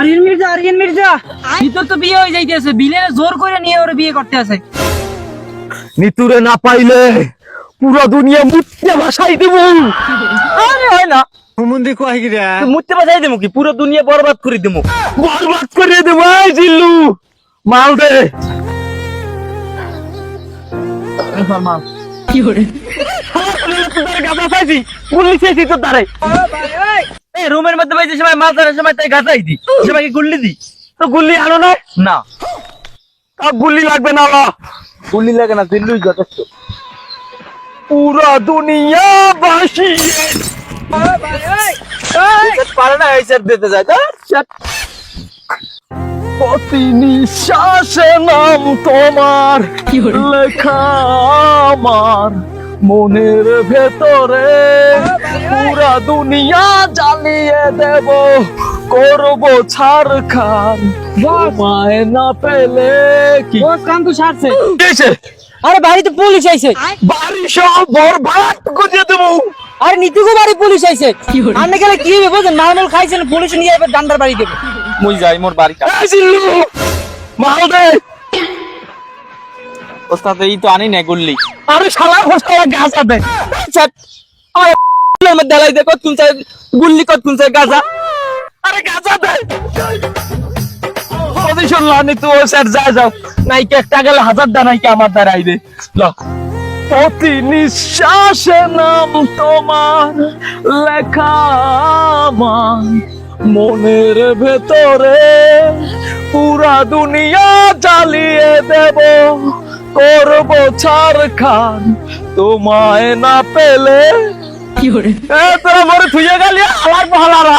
আরিয়ান মির্জা আরিয়ান মির্জা। ভিতর তো বিয়ে হয়ে যাইতেছে বিলে জোর করে নিয়ে ওরে বিয়ে করতে আছে। নিতুরে না পাইলে পুরো দুনিয়া মুত্যে ভাসাই দেব। আরে হয় না। হুমুন্দি কয় গিরা তুই মুত্যে ভাসাই দেবো কি? পুরো দুনিয়া বরবাদ করে দেবো বরবাদ করে দেবো এই জিল্লু। মাল দে। মাল কি করে রুমের মধ্যে বাইছে সময় মাছ ধরার সময় তাই গাছাই দি সবাইকে গুল্লি দি তো গুল্লি আনো না? না। আর গুল্লি লাগবে না লা গুল্লি লাগে না দিল্লুই যথেষ্ট। পুরা দুনিয়া বাসি পারে না এই সেট দিতে যায় তা সেট প্রতি নিঃশ্বাসে নাম তোমার? লেখা আমার। মনের ভেতরে পুরা দুনিয়া জ্বালিয়ে দেব করব ছাড় খান তোমায় না পেলে কি? সারছে হয়েছে? আরে বাড়িতে পুলিশ আইছে। বাড়ি সব বরবাদ করে দেবো। আরে নিতুকো বাড়ি পুলিশ আইছে। আন্নে গেলে কি হবে বুঝেন নরমাল খাইছেন পুলিশ নিয়ে এবার ডান্ডার বাড়ি দেবে। মুই যাই মোর বাড়ি আসিলু মাল দে! ওস্তাদ এই তো আনি না গুল্লি। আরে শালা হোস্টেলে গাছা দে আরে এর মধ্যে লাই দে কত কুনছে গুল্লি কত কুনছে গাজা। আরে গাছা দে পজিশন লানি তো স্যার যা যাও। নাই কে একটা গেলে হাজার দা নাই কে আমার দ্বারা আইবে। ল। প্রতি নিঃশ্বাসে নাম তোমার লেখা আমার। মনের ভেতরে পুরা দুনিয়া জ্বালিয়ে দেব। করব ছাড় খান তোমায় না পেলে কি করে? এ তোরা মরে থুয়ে গেলি আমার বহালারা